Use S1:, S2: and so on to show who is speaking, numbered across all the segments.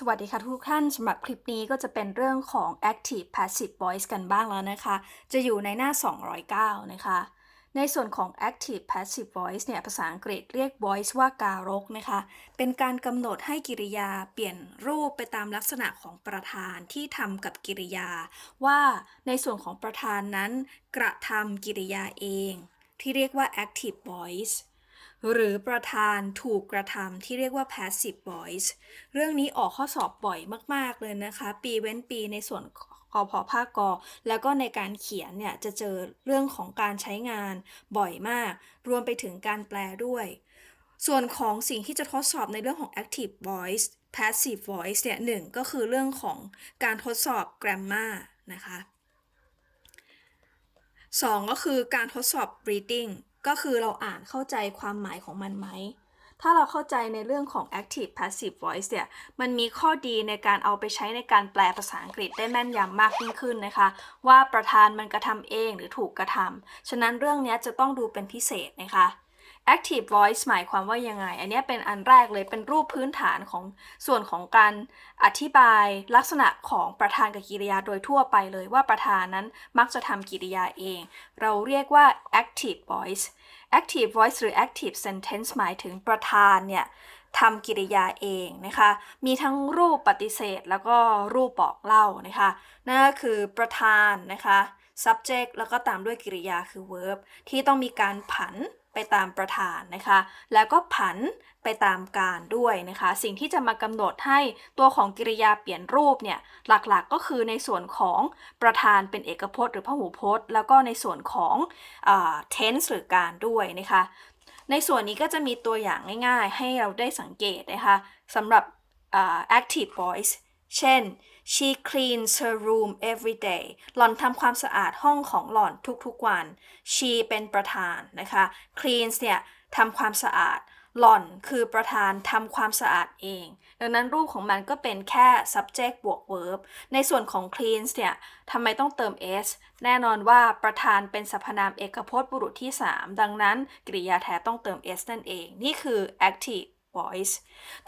S1: สวัสดีค่ะทุกท่านสำหรับคลิปนี้ก็จะเป็นเรื่องของ active passive voice กันบ้างแล้วนะคะ จะอยู่ในหน้า 209 นะคะ ในส่วนของ active passive voice เนี่ย ภาษาอังกฤษเรียก voice ว่าการกนะคะ เป็นการกำหนดให้กิริยาเปลี่ยนรูปไปตามลักษณะของประธานที่ทำกับกิริยา ว่าในส่วนของประธานนั้น กระทำกิริยาเอง ที่เรียกว่า active voice หรือประธานถูกกระทำที่เรียกว่า passive voice เรื่องนี้ออกข้อสอบบ่อยมาก ๆ เลยนะคะ ปีเว้นปีในส่วนกพภาคกแล้วก็ในการเขียนเนี่ยจะเจอเรื่องของการใช้งานบ่อยมาก รวมไปถึงการแปลด้วย ส่วนของสิ่งที่จะทดสอบในเรื่องของ active voice passive voice เนี่ยหนึ่งก็คือเรื่องของการทดสอบ grammar นะคะสองก็คือการทดสอบ reading ก็คือเราอ่านเข้าใจความหมายของมันไหม ถ้าเราเข้าใจในเรื่องของ active passive voice เนี่ย มันมีข้อดีในการเอาไปใช้ในการแปลภาษาอังกฤษได้แม่นยำมากยิ่งขึ้นนะคะ ว่าประธานมันกระทำเองหรือถูกกระทำ ฉะนั้นเรื่องนี้จะต้องดูเป็นพิเศษนะคะ active voice หมายความว่ายังไง อันนี้เป็นอันแรกเลยเป็นรูปพื้นฐานของส่วนของการอธิบายลักษณะของประธานกับกิริยาโดยทั่วไปเลยว่าประธานนั้นมักจะทำกิริยาเอง เราเรียกว่า active voice active voice หรือ active sentence หมายถึงประธานเนี่ยทำกิริยาเองนะคะ มีทั้งรูปปฏิเสธแล้วก็รูปบอกเล่านะคะ นั่นก็คือประธานนะคะ subject แล้วก็ตามด้วยกิริยาคือ verb ที่ต้องมีการผัน ไปตามประธานนะคะ แล้วก็ผันไปตามการด้วยนะคะ สิ่งที่จะมากำหนดให้ตัวของกริยาเปลี่ยนรูปเนี่ยหลักๆก็คือในส่วนของประธานเป็นเอกพจน์ หรือพหูพจน์ แล้วก็ในส่วนของอ tense หรือการด้วยนะคะ ในส่วนนี้ก็จะมีตัวอย่างง่ายๆ ให้เราได้สังเกตนะคะสำหรับ active voice เช่น she cleans her room every day หล่อนทำความสะอาดห้องของหล่อนทุกๆวัน she เป็นประธานนะคะ cleans เนี่ยทำความสะอาด หล่อนคือประธานทำความสะอาดเอง ดังนั้นรูปของมันก็เป็นแค่ subject บวก verb ในส่วนของ cleans เนี่ยทำไมต้องเติม s แน่นอนว่าประธานเป็นสรรพนามเอกพจน์บุรุษที่ 3 ดังนั้นกริยาแท้ต้องเติม s นั่นเอง นี่คือ active voice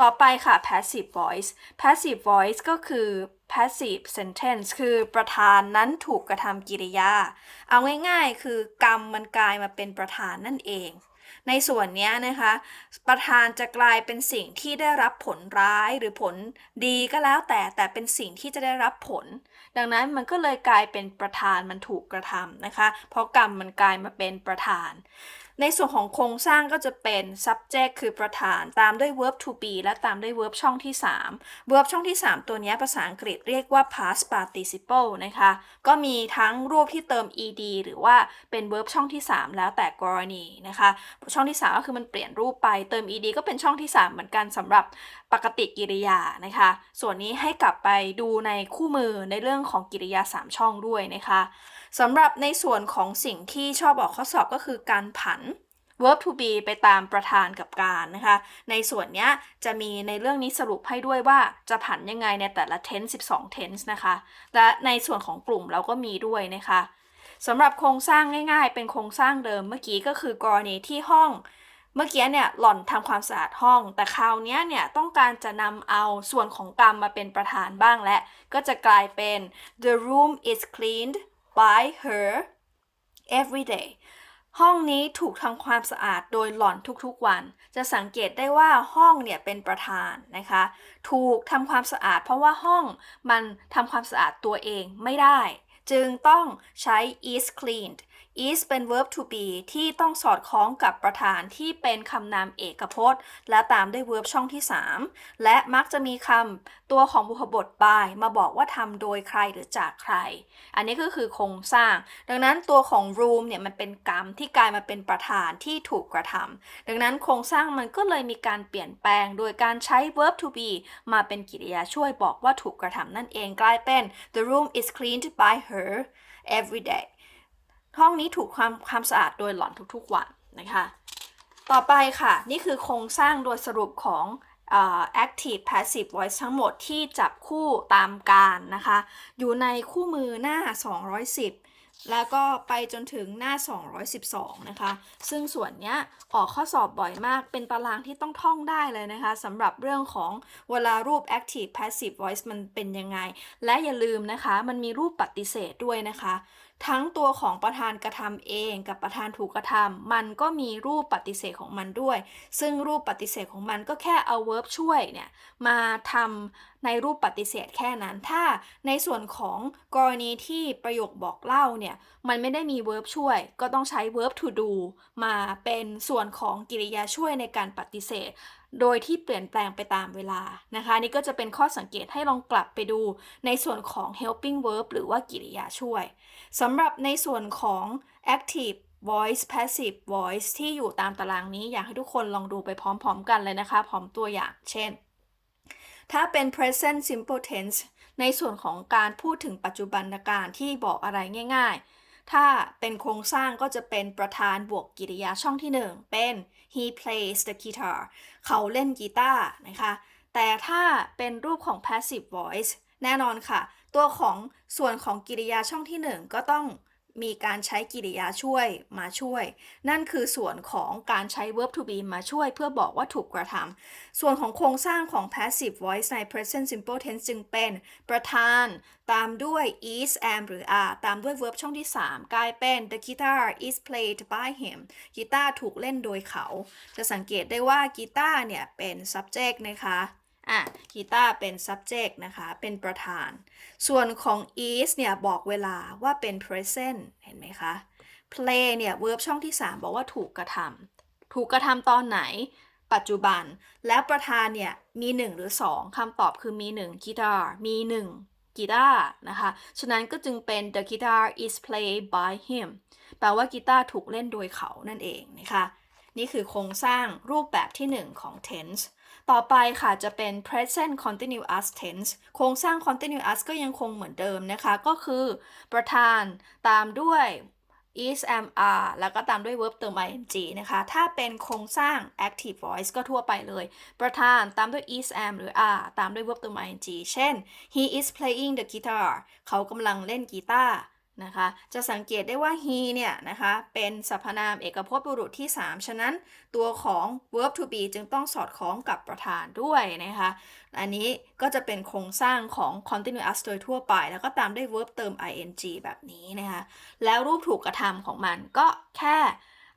S1: ต่อไปค่ะ passive voice passive voice ก็คือ passive sentence คือประธานนั้นถูกกระทำกิริยา เอาง่ายๆ คือกรรมมันกลายมาเป็นประธานนั่นเอง ในส่วนนี้นะคะ ประธานจะกลายเป็นสิ่งที่ได้รับผลร้ายหรือผลดีก็แล้วแต่แต่เป็นสิ่งที่จะได้รับผล ดังนั้นมันก็เลยกลายเป็นประธานมันถูกกระทำนะคะ เพราะกรรมมันกลายมาเป็นประธาน ในส่วนของโครงสร้างก็จะเป็น subject คือประธาน ตามด้วย verb to be และตามด้วย verb ช่องที่ 3 verb ช่องที่ 3 ตัวนี้ภาษาอังกฤษเรียกว่า past participle นะคะ ก็มีทั้งรูปที่เติม ed หรือว่าเป็น verb ช่องที่ 3 แล้วแต่กรณีนะคะ ช่องที่ 3 ก็คือมันเปลี่ยนรูปไป เติม ed ก็เป็นช่องที่ 3 เหมือนกันสำหรับปกติกิริยานะคะ ส่วนนี้ให้กลับไปดูในคู่มือในเรื่องของกิริยา 3 ช่องด้วยนะคะ สำหรับในส่วนของสิ่งที่ชอบออกข้อสอบก็คือการผัน verb to be ไปตามประธานกับการนะคะ ในส่วนนี้จะมีในเรื่องนี้สรุปให้ด้วยว่าจะผันยังไงในแต่ละ tense 12 tense นะคะ และในส่วนของกลุ่มเราก็มีด้วยนะคะสำหรับโครงสร้างง่ายๆ เป็นโครงสร้างเดิมเมื่อกี้ก็คือกรณีที่ห้อง เมื่อกี้เนี่ยหล่อนทำความสะอาดห้อง แต่คราวนี้เนี่ยต้องการจะนำเอาส่วนของกรรมมาเป็นประธานบ้างและ ก็จะกลายเป็น the room is cleaned by her every day ห้องนี้ถูกทำความสะอาดโดยหล่อนทุกๆวัน จะสังเกตได้ว่าห้องเนี่ยเป็นประธานนะคะ ถูกทำความสะอาด เพราะว่าห้องมันทำความสะอาดตัวเองไม่ได้ จึงต้องใช้ is cleaned is เป็น verb to be ที่ต้องสอดคล้องกับประธานที่เป็นคำนามเอกพจน์ และตามด้วย verb ช่องที่ 3 และมักจะมีคำตัวของบุพบท by มาบอกว่าทำโดยใครหรือจากใคร อันนี้ก็คือโครงสร้าง ดังนั้นตัวของ room เนี่ยมันเป็นกรรมที่กลายมาเป็นประธานที่ถูกกระทำดังนั้นโครงสร้างมันก็เลยมีการเปลี่ยนแปลง โดยการใช้ verb to be มาเป็นกริยาช่วยบอกว่าถูกกระทำนั่นเองกลายเป็น the room is cleaned by her every day ห้องนี้ถูกความความสะอาดโดยหล่อนทุกๆวันนะคะ ต่อไปค่ะ นี่คือโครงสร้างโดยสรุปของ uh, active passive voice ทั้งหมดที่จับคู่ตามการนะคะ อยู่ในคู่มือหน้า 210 แล้วก็ไปจนถึงหน้า 212 นะคะ ซึ่งส่วนเนี้ยออกข้อสอบบ่อยมากเป็นตารางที่ต้องท่องได้เลยนะคะสำหรับเรื่องของเวลารูป active passive voice มันเป็นยังไง และอย่าลืมนะคะ มันมีรูปปฏิเสธด้วยนะคะ ทั้งตัวของประธานกระทำเองกับประธานถูกกระทำมันก็มีรูปปฏิเสธของมันด้วย ซึ่งรูปปฏิเสธของมันก็แค่เอา verb ช่วยเนี่ยมาทำในรูปปฏิเสธแค่นั้น ถ้าในส่วนของกรณีที่ประโยคบอกเล่าเนี่ย มันไม่ได้มี verb ช่วย ก็ต้องใช้ verb to do มาเป็นส่วนของกริยาช่วยในการปฏิเสธ โดยที่เปลี่ยนแปลงไปตามเวลานะคะนี่ก็จะเป็นข้อสังเกตให้ลองกลับไปดูในส่วนของ helping verb หรือว่ากริยาช่วยสำหรับในส่วนของ active voice passive voice ที่อยู่ตามตารางนี้อยากให้ทุกคนลองดูไปพร้อมๆกันเลยนะคะ พร้อมตัวอย่าง เช่น ถ้าเป็น present simple tense ในส่วนของการพูดถึงปัจจุบันการที่บอกอะไรง่าย ๆ ถ้าเป็นโครงสร้างก็จะเป็นประธานบวกกิริยาช่องที่ 1 เป็น he plays the guitar เขาเล่นกีตาร์นะคะ แต่ถ้าเป็นรูปของ passive voice แน่นอนค่ะ ตัวของส่วนของกิริยาช่องที่ 1 ก็ต้อง มีการใช้กริยาช่วยมาช่วย นั่นคือส่วนของการใช้ verb to be มาช่วย เพื่อบอกว่าถูกกระทำส่วนของโครงสร้างของ passive voice ใน present simple tense จึงเป็นประธาน ตามด้วย is am หรือ are ตามด้วย verb ช่องที่ 3 กลายเป็น the guitar is played by him กีตาร์ถูกเล่นโดยเขา จะสังเกตได้ว่ากีตาร์เนี่ยเป็น subject นะคะ อะกีตาร์เป็น subject นะคะ เป็นประธาน ส่วนของ is เนี่ย บอกเวลาว่าเป็น present เห็นไหมคะ play เนี่ย verb ช่องที่ 3 บอกว่าถูกกระทำถูกกระทำตอนไหน ปัจจุบัน แล้วประธานเนี่ย มี 1 หรือ 2คำตอบคือมี1 guitar มี 1 กีตาร์นะคะ ฉะนั้นก็จึงเป็น the guitar is played by him แปลว่ากีตาร์ถูกเล่นโดยเขานั่นเองนะคะ นี่คือโครงสร้างรูปแบบที่ 1 ของ tense ต่อไปค่ะจะเป็น present continuous tense โครงสร้าง continuous ก็ยังคงเหมือนเดิมนะคะ ก็คือประธานตามด้วย is am are แล้วก็ตามด้วย verb เติม ing นะคะ ถ้าเป็นโครงสร้าง active voice ก็ทั่วไปเลย ประธานตามด้วย is am หรือ are ตามด้วย verb เติม ing เช่น he is playing the guitar เขากำลังเล่นกีตาร์ นะคะ จะสังเกตได้ว่า he เนี่ยนะคะ เป็นสรรพนามเอกพจน์บุรุษที่ 3 ฉะนั้นตัวของ verb to be จึงต้องสอดคล้องกับประธานด้วยนะคะ อันนี้ก็จะเป็นโครงสร้างของ continuous โดยทั่วไป แล้วก็ตามด้วย verb เติม ing แบบนี้นะคะ แล้วรูปถูกกระทำของมันก็แค่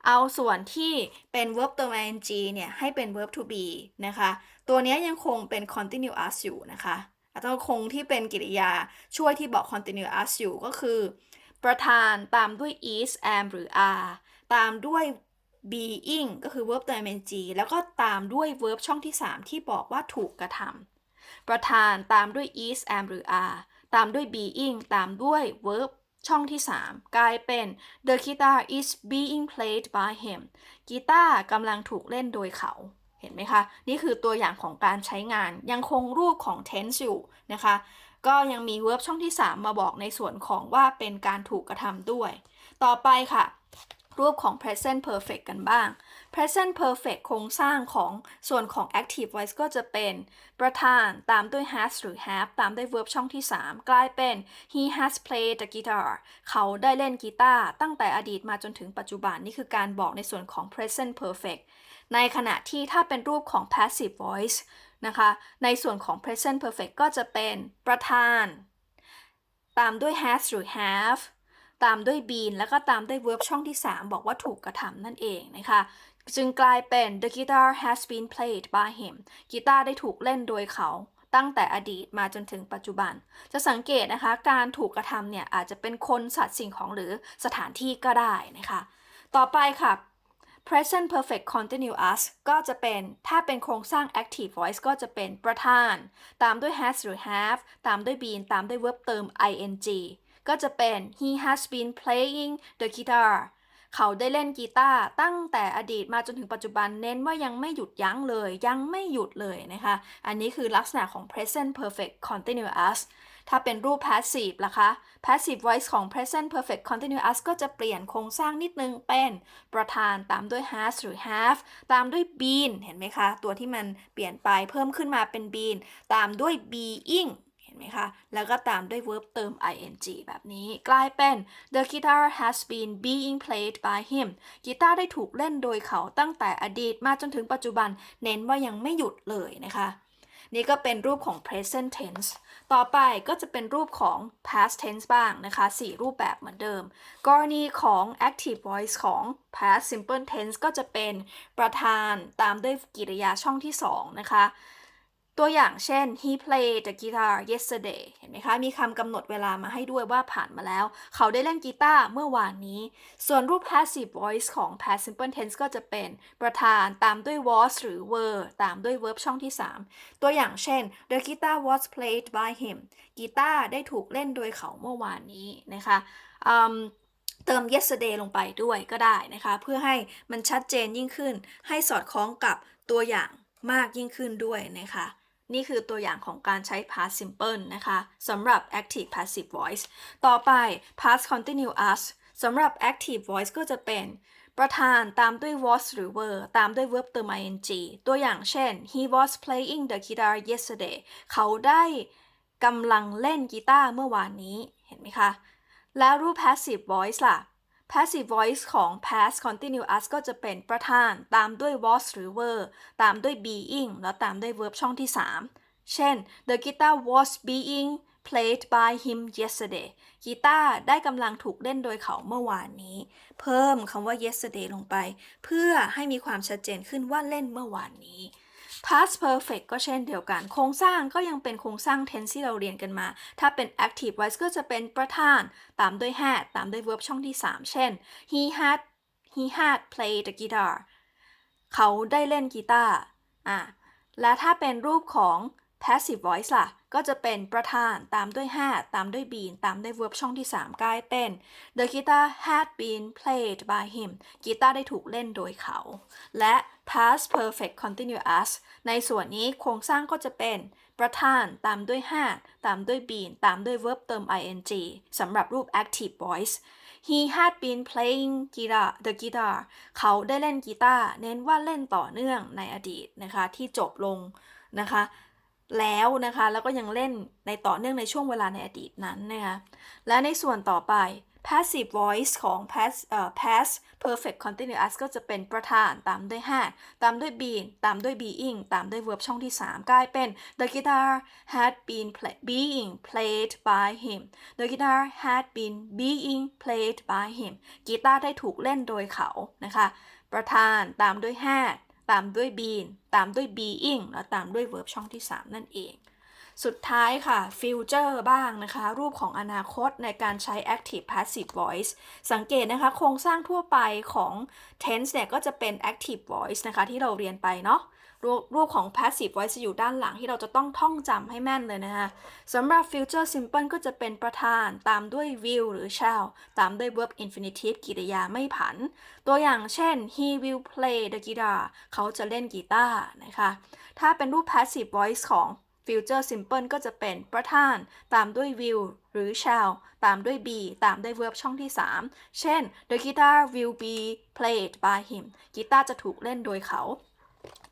S1: เอาส่วนที่เป็น verb เติม ing เนี่ย ให้เป็น verb to be นะคะ ตัวนี้ยังคงเป็น continuous อยู่นะคะ ต้องคงที่เป็นกริยาช่วยที่บอก continuous อยู่ก็คือ ประธานตามด้วย is am หรือ are ตามด้วย being ก็คือ verb ติม ing แล้วก็ตามด้วย verb ช่องที่ 3 ที่บอกว่าถูกกระทำประธานตามด้วย is am หรือ are ตามด้วย being ตามด้วย verb ช่องที่ 3 กลายเป็น the guitar is being played by him กีตาร์กำลังถูกเล่นโดยเขา เห็นไหมคะ นี่คือตัวอย่างของการใช้งานยังคงรูปของ tense อยู่นะคะ ก็ยังมี verb ช่องที่ 3 มาบอกในส่วนของว่าเป็นการถูกกระทำด้วย ต่อไปค่ะ รูปของ present perfect กันบ้าง present perfect โครงสร้างของส่วนของ active voice ก็จะเป็น ประธานตามด้วย has หรือ have ตามด้วย verb ช่องที่ 3 กลายเป็น he has played the guitar เขาได้เล่นกีตาร์ตั้งแต่อดีตมาจนถึงปัจจุบันนี่คือการบอกในส่วนของ present perfect ในขณะที่ถ้าเป็นรูปของ passive voice นะคะ ในส่วนของ present perfect ก็จะเป็นประธาน ตามด้วย has หรือ have ตามด้วย been แล้วก็ตามด้วย verb ช่องที่ 3 บอกว่าถูกกระทำนั่นเองนะคะ จึงกลายเป็น the guitar has been played by him กีตาร์ได้ถูกเล่นโดยเขาตั้งแต่อดีตมาจนถึงปัจจุบัน จะสังเกตนะคะ การถูกกระทำเนี่ยอาจจะเป็นคนสัตว์สิ่งของหรือสถานที่ก็ได้นะคะ ต่อไปค่ะ present perfect continuous ก็จะเป็นถ้าเป็นโครงสร้าง active voice ก็จะเป็นประธาน ตามด้วย has หรือ have ตามด้วย been ตามด้วย verb เติม ing ก็จะเป็น he has been playing the guitar เขาได้เล่นกีตาร์ตั้งแต่อดีตมาจนถึงปัจจุบันเน้นว่ายังไม่หยุดยั้งเลย ยังไม่หยุดเลยนะคะ อันนี้คือลักษณะของ present perfect continuous ถ้าเป็นรูป passive ล่ะคะ passive voice ของ present perfect continuous ก็จะเปลี่ยนโครงสร้างนิดนึงเป็นประธานตามด้วย has หรือ have ตามด้วย been เห็นไหมคะ ตัวที่มันเปลี่ยนไปเพิ่มขึ้นมาเป็น been ตามด้วย being เห็เห็นไหมคะ แล้วก็ตามด้วย verb เติม ing แบบนี้ กลายเป็น the guitar has been being played by him กีตาร์ได้ถูกเล่นโดยเขาตั้งแต่อดีตมาจนถึงปัจจุบัน เน้นว่ายังไม่หยุดเลยนะคะ นี่ก็เป็นรูปของ present tense ต่อไปก็จะเป็นรูปของ past tense บ้างนะคะ 4 รูปแบบเหมือนเดิม กรณีของ active voice ของ past simple tense ก็จะเป็นประธานตามด้วยกริยาช่องที่ 2 นะคะ ตัวอย่างเช่น he played the guitar yesterday เห็นไหมคะ มีคำกำหนดเวลามาให้ด้วยว่าผ่านมาแล้ว เขาได้เล่นกีตาร์เมื่อวานนี้ ส่วนรูป passive voice ของ past simple tense ก็จะเป็นประธานตามด้วย was หรือ were ตามด้วย verb ช่องที่ 3 ตัวอย่างเช่น the guitar was played by him กีตาร์ได้ถูกเล่นโดยเขาเมื่อวานนี้นะคะเติม yesterday ลงไปด้วยก็ได้นะคะ เพื่อให้มันชัดเจนยิ่งขึ้น ให้สอดคล้องกับตัวอย่างมากยิ่งขึ้นด้วยนะคะ นี่คือตัวอย่างของการใช้ past simple นะคะสำหรับ active passive voice ต่อไป past continuous สำหรับ active voice ก็จะเป็นประธานตามด้วย was หรือ were ตามด้วย verb เติม ing ตัวอย่างเช่น he was playing the guitar yesterday เขาได้กำลังเล่นกีตาร์เมื่อวานนี้ เห็นไหมคะ แล้วรูป passive voice ล่ะ passive voice ของ past continuous ก็จะเป็นประธาน ตามด้วย was หรือ were ตามด้วย being แล้วตามด้วย verb ช่องที่ 3 เช่น the guitar was being played by him yesterday กีตาร์ได้กำลังถูกเล่นโดยเขาเมื่อวานนี้ เพิ่มคำว่า yesterday ลงไป เพื่อให้มีความชัดเจนขึ้นว่าเล่นเมื่อวานนี้ past perfect ก็เช่นเดียวกัน โครงสร้างก็ยังเป็นโครงสร้าง tense ที่เราเรียนกันมา ถ้าเป็น active voice ก็จะเป็นประธาน ตามด้วย had ตามด้วย verb ช่องที่ 3 เช่น he had he had played the guitar เขาได้เล่นกีตาร์อะและถ้าเป็นรูปของ passive voice ล่ะ ก็จะเป็นประธานตามด้วย had ตามด้วย been ตามด้วย verb ช่องที่ 3 กลายเป็น the guitar had been played by him กีตาร์ได้ถูกเล่นโดยเขา และ past perfect continuous ในส่วนนี้โครงสร้างก็จะเป็นประธานตามด้วย had ตามด้วย been ตามด้วย verb เติม ing สำหรับรูป active voice he had been playing guitar the guitar เขาได้เล่นกีตาร์เน้นว่าเล่นต่อเนื่องในอดีตนะคะที่จบลงนะคะ แล้วนะคะ แล้วก็ยังเล่นในต่อเนื่องในช่วงเวลาในอดีตนั้นนะคะและในส่วนต่อไป passive voice ของ past เอ่อ past perfect continuous ก็จะเป็นประธานตามด้วย had ตามด้วย been ตามด้วย being ตามด้วย verb ช่องที่ 3 กลายเป็น the guitar had been play, being played by him the guitar had been being played by him กีตาร์ได้ถูกเล่นโดยเขานะคะ ประธานตามด้วย had ตามด้วย been ตามด้วย being แล้วตามด้วย verb ช่องที่ 3 นั่นเอง สุดท้ายค่ะ future บ้างนะคะ รูปของอนาคตในการใช้ active passive voice สังเกตนะคะ โครงสร้างทั่วไปของ tense เนี่ยก็จะเป็น active voice นะคะ ที่เราเรียนไปเนาะ รูปรูปของ passive voice จะอยู่ด้านหลังที่เราจะต้องท่องจำให้แม่นเลยนะคะสำหรับ future simple ก็จะเป็นประธานตามด้วย will หรือ shall ตามด้วย verb infinitive กริยาไม่ผัน ตัวอย่างเช่น he will play the guitar เขาจะเล่นกีตาร์นะคะ ถ้าเป็นรูป passive voice ของ future simple ก็จะเป็นประธานตามด้วย will หรือ shall ตามด้วย be ตามด้วย verb ช่องที่ 3 เช่น the guitar will be played by him กีตาร์จะถูกเล่นโดยเขา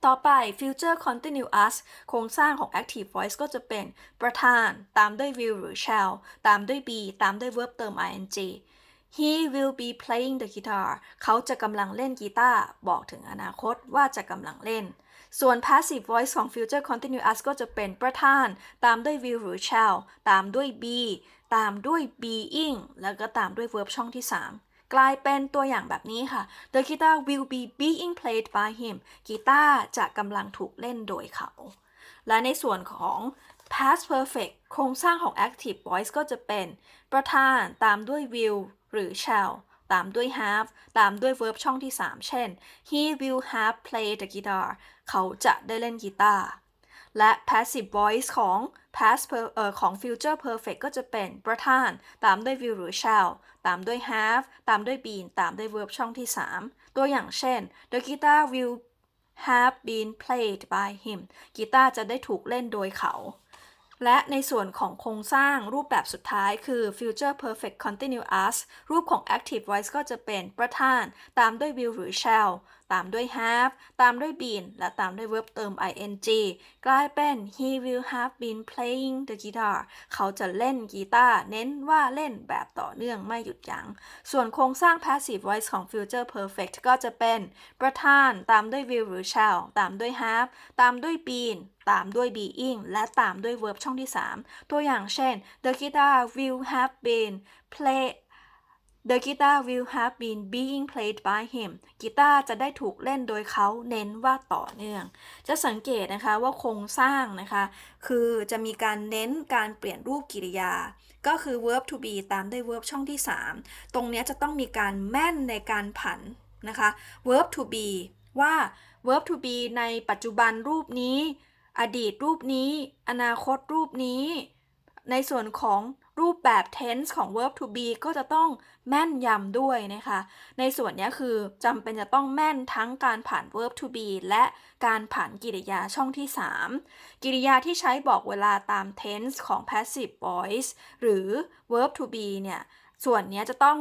S1: ต่อไป future continuous โครงสร้างของ active voice ก็จะเป็นประธาน ตามด้วย will หรือ shall ตามด้วย be ตามด้วย verb เติม ing he will be playing the guitar เขาจะกำลังเล่นกีตาร์บอกถึงอนาคตว่าจะกำลังเล่น ส่วน passive voice ของ future continuous ก็จะเป็นประธาน ตามด้วย will หรือ shall ตามด้วย be ตามด้วย being แล้วก็ตามด้วย verb ช่องที่ 3 กลายเป็นตัวอย่างแบบนี้ค่ะ The guitar will be being played by him กีตาร์จะกำลังถูกเล่นโดยเขา และในส่วนของ past perfect โครงสร้างของ active voice ก็จะเป็น ประธานตามด้วย will หรือ shall ตามด้วย have ตามด้วย verb ช่องที่ 3 เช่น he will have played the guitar เขาจะได้เล่นกีตาร์ และ passive voice ของ past per เอ่อของ future perfect ก็จะเป็นประธาน ตามด้วย will หรือ shall ตามด้วย have ตามด้วย been ตามด้วย verb ช่องที่ 3 ตัวอย่างเช่น the guitar will have been played by him กีตาร์จะได้ถูกเล่นโดยเขา และในส่วนของโครงสร้างรูปแบบสุดท้ายคือ future perfect continuous รูปของ active voice ก็จะเป็นประธาน ตามด้วย will หรือ shall ตามด้วย have ตามด้วย been และตามด้วย verb เติม ing กลายเป็น he will have been playing the guitar เขาจะเล่นกีตาร์เน้นว่าเล่นแบบต่อเนื่องไม่หยุดยัง้ง ส่วนโครงสร้าง passive voice ของ future perfect ก็จะเป็นประธานตามด้วย will หรือ shall ตามด้วย have ตามด้วย been ตามด้วย being และตามด้วย verb ช่องที่ 3 ตัวอย่างเช่น the guitar will have been play The guitar will have been being played by him กีตาร์จะได้ถูกเล่นโดยเขาเน้นว่าต่อเนื่อง จะสังเกตนะคะว่าโครงสร้างนะคะ คือจะมีการเน้นการเปลี่ยนรูปกริยา ก็คือ verb to be ตามด้วย verb ช่องที่ 3 ตรงนี้จะต้องมีการแม่นในการผันนะคะ verb to be ว่า verb to be ในปัจจุบันรูปนี้ อดีตรูปนี้ อนาคตรูปนี้ ในส่วนของ รูปแบบ tense ของ verb to be ก็จะต้องแม่นยำด้วยนะคะ ในส่วนนี้คือจำเป็นจะต้องแม่นทั้งการผ่าน verb to be และการผ่านกริยาช่องที่ 3กริยาที่ใช้บอกเวลาตาม tense ของ passive voice หรือ verb to be เนี่ย ส่วนนี้จะต้อง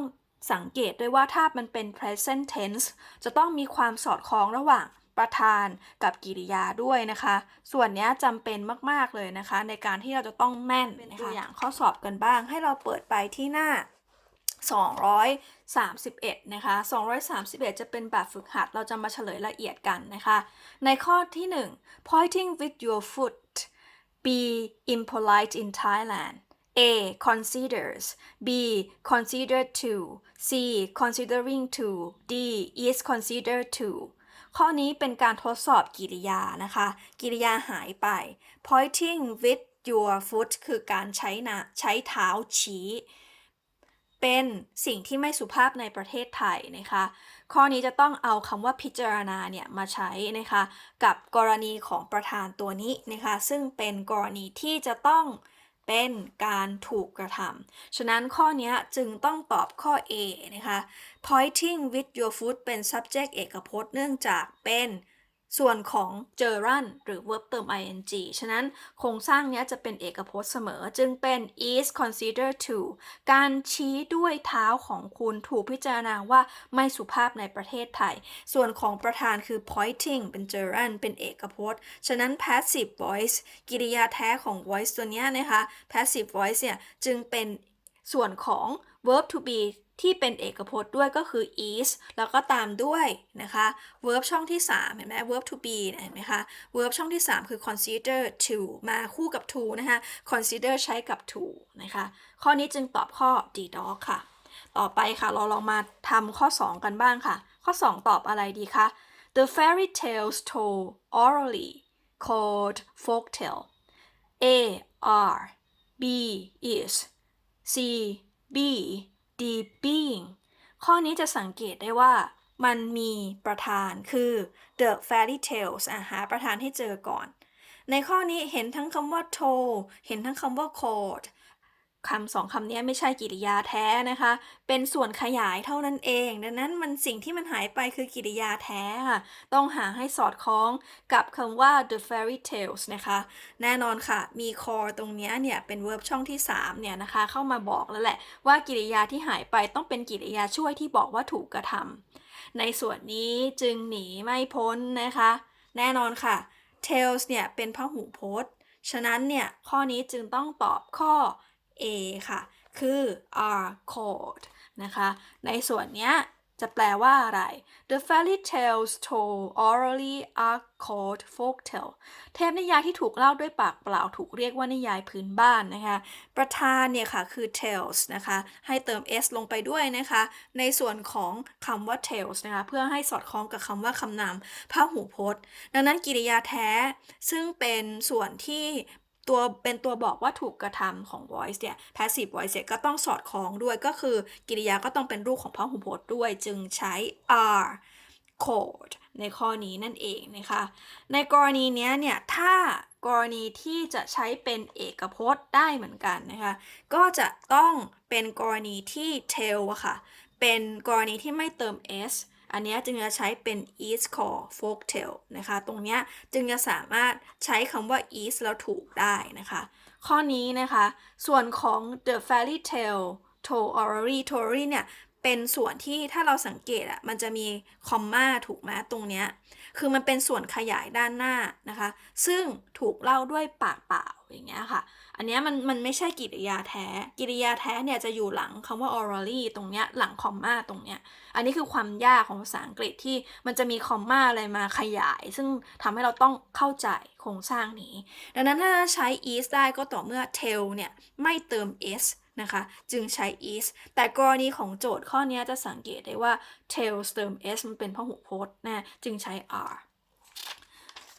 S1: สังเกตด้วยว่าถ้ามันเป็น present tense จะต้องมีความสอดคล้องระหว่าง ประธานกับกริยาด้วยนะคะ ส่วนนี้จำเป็นมากๆเลยนะคะ ในการที่เราจะต้องแม่นเป็นตัวอย่างข้อสอบกันบ้าง ให้เราเปิดไปที่หน้า 231 นะคะ 231 จะเป็นแบบฝึกหัด เราจะมาเฉลยละเอียดกันนะคะ ในข้อที่ 1 pointing with your foot be impolite in Thailand A considers B considered to C considering to D is considered to ข้อนี้เป็นการทดสอบกิริยานะคะ กิริยาหายไป pointing with your foot คือการใช้นะใช้เท้าชี้ เป็นสิ่งที่ไม่สุภาพในประเทศไทยนะคะ ข้อนี้จะต้องเอาคำว่าพิจารณาเนี่ยมาใช้นะคะ กับกรณีของประธานตัวนี้นะคะ ซึ่งเป็นกรณีที่จะต้อง เป็นการถูกกระทำฉะนั้นข้อนี้จึงต้องตอบข้อ A นะคะ pointing with your foot เป็น subject เอกพจน์เนื่องจากเป็น ส่วนของ gerund หรือ verb เติม ing ฉะนั้นโครงสร้างนี้จะเป็นเอกพจน์เสมอ จึงเป็น is considered to การชี้ด้วยเท้าของคุณถูกพิจารณาว่าไม่สุภาพในประเทศไทย ส่วนของประธานคือ pointing เป็น gerund เป็นเอกพจน์ ฉะนั้น passive voice กริยาแท้ของ voice ตัวนี้นะคะ passive voice เนี่ยจึงเป็นส่วนของ verb to be ที่เป็นเอกพจน์ด้วยก็คือ is แล้วก็ตามด้วยนะคะ verb ช่องที่ 3 เห็นไหม verb to be เห็นไหมคะ verb ช่องที่ 3 คือ consider to มาคู่กับ to นะคะ consider ใช้กับ to นะคะ ข้อนี้จึงตอบข้อ D dog ค่ะ ต่อไปค่ะเราลองมาทำข้อ 2 กันบ้างค่ะ ข้อ 2 ตอบอะไรดีคะ The fairy tales told orally called folk tale A are B is C B D being ข้อนี้จะสังเกตได้ว่ามันมีประธานคือ the fairy tales อะหาประธานให้เจอก่อน ในข้อนี้เห็นทั้งคำว่า told เห็นทั้งคำว่า called คำสองคำนี้ไม่ใช่กริยาแท้นะคะ เป็นส่วนขยายเท่านั้นเอง ดังนั้นมันสิ่งที่มันหายไปคือกริยาแท้ค่ะ ต้องหาให้สอดคล้องกับคำว่า the fairy tales นะคะ แน่นอนค่ะ มี core ตรงนี้เนี่ยเป็น verb ช่องที่ 3 เนี่ยนะคะ เข้ามาบอกแล้วแหละว่ากริยาที่หายไปต้องเป็นกริยาช่วยที่บอกว่าถูกกระทำในส่วนนี้จึงหนีไม่พ้นนะคะ แน่นอนค่ะ tales เนี่ยเป็นพหูพจน์ ฉะนั้นเนี่ยข้อนี้จึงต้องตอบข้อ A ค่ะ คือ are called นะคะ ในส่วนเนี้ยจะแปลว่าอะไร The fairy tales told orally are called folk tale เทพนิยายที่ถูกเล่าด้วยปากเปล่าถูกเรียกว่านิยายพื้นบ้านนะคะ ประธานเนี่ยค่ะคือ tales นะคะ ให้เติม s ลงไปด้วยนะคะ ในส่วนของคำว่า tales นะคะ เพื่อให้สอดคล้องกับคำว่าคำนามพหูพจน์ ดังนั้นกริยาแท้ซึ่งเป็นส่วนที่ ตัวเป็นตัวบอกว่าถูกกระทำของ voice เนี่ย passive voice เนี่ยก็ต้องสอดคล้องด้วยก็คือกิริยาก็ต้องเป็นรูปของพหูพจน์ด้วย จึงใช้ are called ในข้อนี้นั่นเองนะคะ ในกรณีนี้เนี่ย ถ้ากรณีที่จะใช้เป็นเอกพจน์ได้เหมือนกันนะคะ ก็จะต้องเป็นกรณีที่ tell ค่ะ เป็นกรณีที่ไม่เติม s อันนี้จึงจะใช้เป็น is call folk tale นะคะ ตรงนี้จึงจะสามารถใช้คำว่า is แล้วถูกได้นะคะ ข้อนี้นะคะ ส่วนของ the fairy tale told orally t o r y เนี่ยเเป็นส่วนที่ถ้าเราสังเกตอะมันจะมีคอมมาถูกไหมตรงเนี้ยคือมันเป็นส่วนขยายด้านหน้านะคะ ซึ่งถูกเล่าด้วยปากเปล่าอย่างเงี้ยค่ะ อันนี้มันมันไม่ใช่กริยาแท้กริยาแท้เนี่ยจะอยู่หลังคำว่า orally ตรงเนี้ยหลังคอมมาตรงเนี้ย อันนี้คือความยากของภาษาอังกฤษที่มันจะมีคอมมาอะไรมาขยาย ซึ่งทำให้เราต้องเข้าใจโครงสร้างนี้ ดังนั้นถ้าใช้ is ได้ก็ต่อเมื่อ tell เนี่ยไม่เติม s นะคะจึงใช้ is แต่กรณีของโจทย์ข้อนี้จะสังเกตได้ว่า tell เติม s มันเป็นพหูพจน์นะจึงใช้ are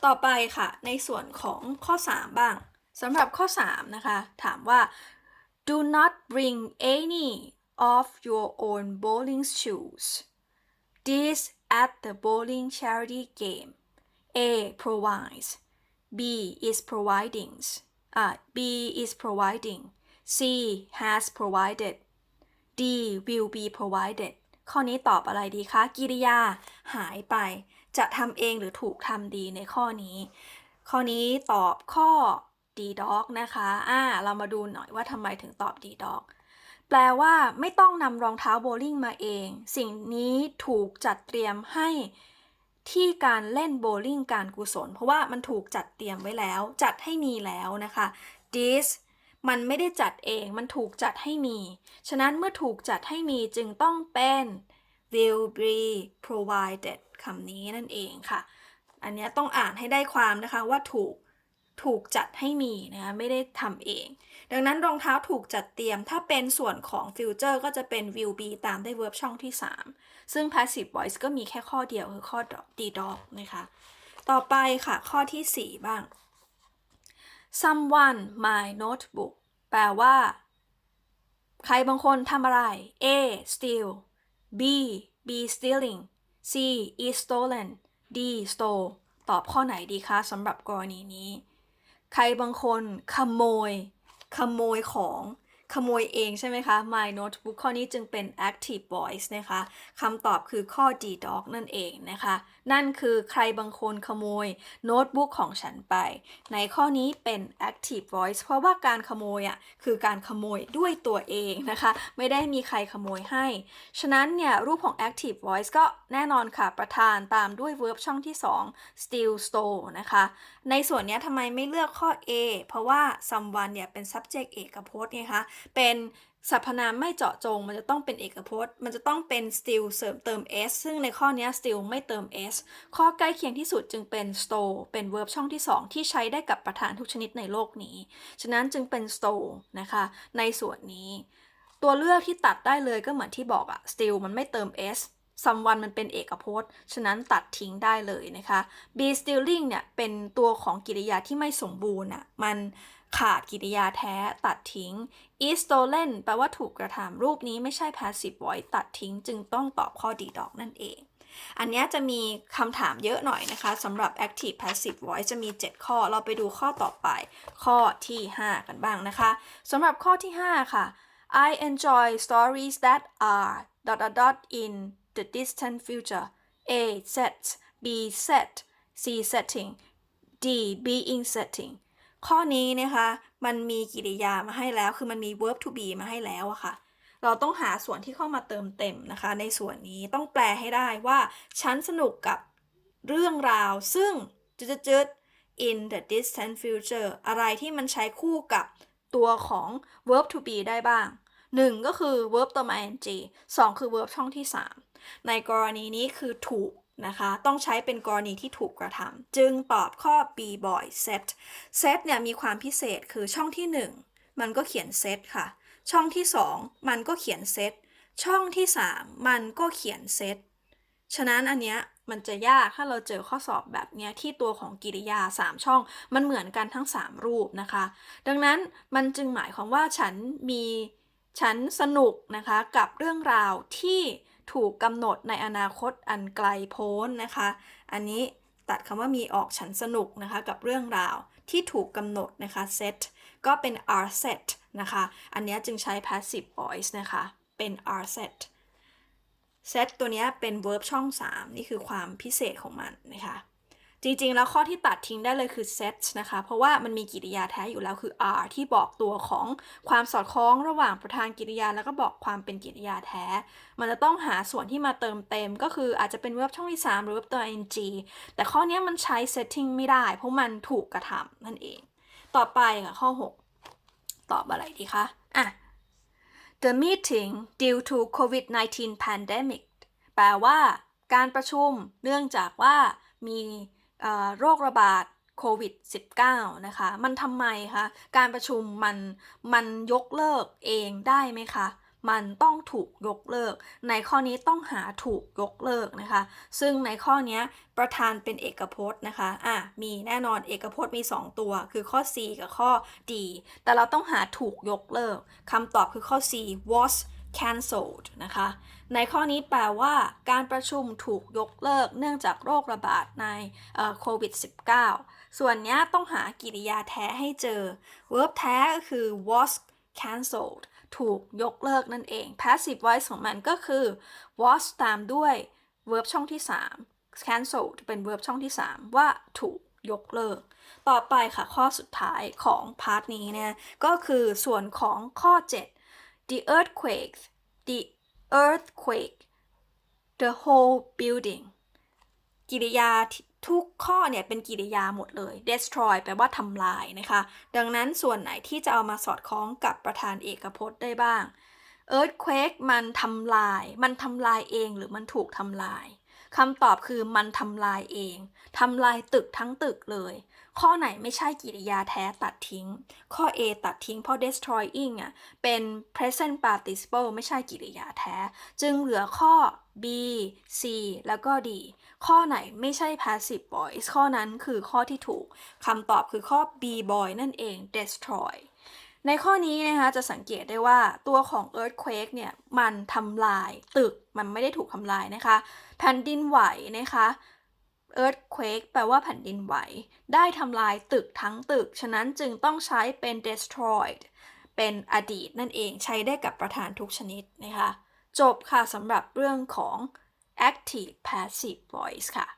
S1: ต่อไปค่ะ ในส่วนของข้อ 3 บ้าง สำหรับข้อ 3 นะคะ ถามว่า do not bring any of your own bowling shoes this at the bowling charity game A provides B is providing อ่า B is providing C has provided D will be provided ข้อนี้ตอบอะไรดีคะ กิริยาหายไป จะทำเองหรือถูกทำดีในข้อนี้ ข้อนี้ตอบข้อ D dog นะคะอ่าเรามาดูหน่อยว่าทำไมถึงตอบ D dog แปลว่าไม่ต้องนำรองเท้าโบว์ลิ่งมาเอง สิ่งนี้ถูกจัดเตรียมให้ที่การเล่นโบว์ลิ่งการกุศล เพราะว่ามันถูกจัดเตรียมไว้แล้ว จัดให้มีแล้วนะคะ this มันไม่ได้จัดเอง มันถูกจัดให้มี ฉะนั้นเมื่อถูกจัดให้มีจึงต้องเป็น will be provided คำนี้นั่นเองค่ะ อันนี้ต้องอ่านให้ได้ความนะคะว่าถูก ถูกจัดให้มีนะคะไม่ได้ทำเอง ดังนั้นรองเท้าถูกจัดเตรียม ถ้าเป็นส่วนของ future ก็จะเป็น will be ตามด้วย verb ช่องที่ 3 ซึ่ง passive voice ก็มีแค่ข้อเดียวคือข้อ d dog นะคะ ต่อไปค่ะข้อที่ 4 บ้าง someone my notebook แปลว่า ใครบางคนทำอะไร A steal B be stealing C is stolen D stole ตอบข้อไหนดีคะสำหรับกรณีนี้ ใครบางคนขโมย ขโมยของขโมยเองใช่ไหมคะ my notebook ข้อนี้จึงเป็น active voice นะคะคำตอบคือข้อ D dog นั่นเองนะคะ นั่นคือใครบางคนขโมยโน้ตบุ๊กของฉันไป ในข้อนี้เป็น active voice เพราะว่าการขโมยอะคือการขโมยด้วยตัวเองนะคะ ไม่ได้มีใครขโมยให้ ฉะนั้นเนี่ยรูปของ active voice ก็แน่นอนค่ะ ประธานตามด้วย verb ช่องที่ 2 steal stole นะคะ ในส่วนนี้ทำไมไม่เลือกข้อ A เพราะว่า someone เนี่ยเป็น subject เอกพจน์ไงคะ เป็นสรรพนามไม่เจาะจง มันจะต้องเป็นเอกพจน์ มันจะต้องเป็น still เสริมเติม s ซึ่งในข้อนี้ still ไม่เติม s ข้อใกล้เคียงที่สุดจึงเป็น stole เป็น verb ช่องที่ 2 ที่ใช้ได้กับประธานทุกชนิดในโลกนี้ ฉะนั้นจึงเป็น stole นะคะ ในส่วนนี้ ตัวเลือกที่ตัดได้เลยก็เหมือนที่บอกอะ still มันไม่เติม s someone มันเป็นเอกพจน์ ฉะนั้นตัดทิ้งได้เลยนะคะ be stealing เนี่ยเป็นตัวของกริยาที่ไม่สมบูรณ์อะมันขาดกริยาแท้ตัดทิ้ง is stolen แปลว่าถูกกระทำรูปนี้ไม่ใช่ passive voice ตัดทิ้ง จึงต้องตอบข้อดีดอกนั่นเอง อันนี้จะมีคำถามเยอะหน่อยนะคะสำหรับ active passive voice จะมี 7 ข้อเราไปดูข้อต่อไป ข้อที่ 5 กันบ้างนะคะสำหรับข้อที่ 5 ค่ะ I enjoy stories that are dot dot dot in the distant future A set B set C setting D being setting ข้อนี้นะคะมันมีกริยามาให้แล้วคือมันมี verb to be มาให้แล้วอะค่ะ เราต้องหาส่วนที่เข้ามาเติมเต็มนะคะ ในส่วนนี้ต้องแปลให้ได้ว่าฉันสนุกกับเรื่องราวซึ่งจุดๆ in the distant future อะไรที่มันใช้คู่กับตัวของ verb to be ได้บ้าง 1 ก็คือ verb เติม ing 2 คือ verb ช่องที่ 3 ในกรณีนี้คือถูกนะคะ ต้องใช้เป็นกรณีที่ถูกกระทำจึงตอบข้อ B boy set set เนี่ยมีความพิเศษคือช่องที่ 1 มันก็เขียน set ค่ะ ช่องที่ 2 มันก็เขียน set ช่องที่ 3 มันก็เขียน set ฉะนั้นอันเนี้ยมันจะยากถ้าเราเจอข้อสอบแบบเนี้ยที่ตัวของกิริยา 3 ช่อง มันเหมือนกันทั้ง 3 รูปนะคะ ดังนั้นมันจึงหมายความว่าฉันมี ฉันสนุกนะคะกับเรื่องราวที่ถูกกำหนดในอนาคตอันไกลโพ้นนะคะ อันนี้ตัดคำว่ามีออกฉันสนุกนะคะกับเรื่องราวที่ถูกกำหนดนะคะ set ก็เป็น are set นะคะ อันนี้จึงใช้ passive voice นะคะ เป็น are set set ตัวนี้เป็น verb ช่อง 3 นี่คือความพิเศษของมันนะคะ จริงๆ แล้วข้อที่ตัดทิ้งได้เลยคือ set นะคะ เพราะว่ามันมีกริยาแท้อยู่แล้วคือ are ที่บอกตัวของความสอดคล้องระหว่างประธานกริยา แล้วก็บอกความเป็นกริยาแท้ มันจะต้องหาส่วนที่มาเติมเต็ม ก็คืออาจจะเป็น verb ช่องที่ 3 หรือ verb ตัว ing แต่ข้อนี้มันใช้ setting ไม่ได้ เพราะมันถูกกระทำนั่นเอง ต่อไปค่ะข้อ 6 ตอบอะไรดีคะอะ The meeting due to COVID-19 pandemic แปลว่า การประชุมเนื่องจากว่ามี โรคระบาดโควิด -19 นะคะ มันทำไมคะ การประชุมมันมันยกเลิกเองได้ไหมคะ มันต้องถูกยกเลิก ในข้อนี้ต้องหาถูกยกเลิกนะคะ ซึ่งในข้อนี้ประธานเป็นเอกพจน์นะคะ อะ มีแน่นอนเอกพจน์มี 2 ตัว คือข้อ C กับข้อ D แต่เราต้องหาถูกยกเลิกคำตอบคือข้อ C was cancelled นะคะ ในข้อนี้แปลว่าการประชุมถูกยกเลิกเนื่องจากโรคระบาดในโควิด -19 ส่วนเนี้ยต้องหากิริยาแท้ให้เจอ verb แท้ก็คือ was cancelled ถูกยกเลิกนั่นเอง passive voice ของมันก็คือ was ตามด้วย verb ช่องที่ 3 cancelled เป็น verb ช่องที่ 3 ว่าถูกยกเลิก ต่อไปค่ะข้อสุดท้ายของพาร์ทนี้เนี่ยก็คือส่วนของข้อ 7 the earthquake the earthquake the whole building กิริยาทุกข้อเนี่ยเป็นกิริยาหมดเลย destroy แปลว่าทำลายนะคะ ดังนั้นส่วนไหนที่จะเอามาสอดคล้องกับประธานเอกพจน์ได้บ้าง earthquake มันทำลาย มันทำลายเองหรือมันถูกทำลาย คำตอบคือมันทำลายเองทำลายตึกทั้งตึกเลย ข้อไหนไม่ใช่กิริยาแท้ตัดทิ้ง ข้อ A ตัดทิ้งเพราะ destroying อะเป็น present participle ไม่ใช่กิริยาแท้ จึงเหลือข้อ B C แล้วก็ D ข้อไหนไม่ใช่ passive voice ข้อนั้นคือข้อที่ถูกคำตอบคือข้อ B boy นั่นเอง destroy ในข้อนี้นะคะจะสังเกตได้ว่าตัวของ earthquake เนี่ยมันทำลายตึกมันไม่ได้ถูกทำลายนะคะ แผ่นดินไหวนะคะ earthquake แปลว่าแผ่นดินไหว ได้ทำลายตึกทั้งตึก ฉะนั้นจึงต้องใช้เป็น destroyed เป็นอดีตนั่นเองใช้ได้กับประธานทุกชนิดนะคะ จบค่ะสำหรับเรื่องของ active passive voice ค่ะ